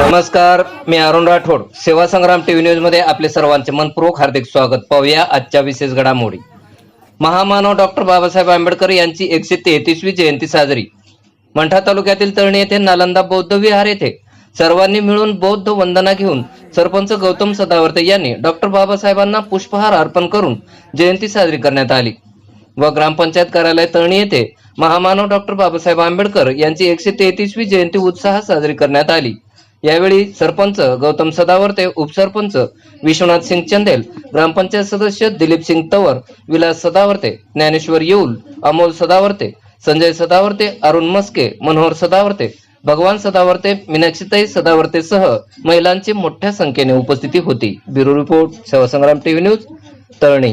नमस्कार मी अरुण राठोड. सेवा संग्राम टीव्ही न्यूजमध्ये आपले सर्वांचे मनपूर्वक हार्दिक स्वागत. पाहूया आजच्या विशेष घडामोडी. महामानव डॉक्टर बाबासाहेब आंबेडकर यांची एकशे तेहतीसवी जयंती साजरी. मंठा तालुक्यातील तळणी येथे नालंदा बौद्ध विहार येथे सर्वांनी मिळून बौद्ध वंदना घेऊन सरपंच गौतम सदावर्ते यांनी डॉक्टर बाबासाहेबांना पुष्पहार अर्पण करून जयंती साजरी करण्यात आली. व ग्रामपंचायत कार्यालय तळणी येथे महामानव डॉक्टर बाबासाहेब आंबेडकर यांची एकशे तेहतीसवी जयंती उत्साहात साजरी करण्यात आली. यावेळी सरपंच गौतम सदावर्ते उपसरपंच विश्वनाथ सिंग चंदेल ग्रामपंचायत सदस्य दिलीप सिंग तवर विलास सदावर्ते ज्ञानेश्वर येऊल अमोल सदावर्ते संजय सदावर्ते अरुण मस्के मनोहर सदावर्ते भगवान सदावर्ते मीनाक्षीताई सदावर्ते सह महिलांची मोठ्या संख्येने उपस्थिती होती. Bureau report Sevasangram TV news Talani.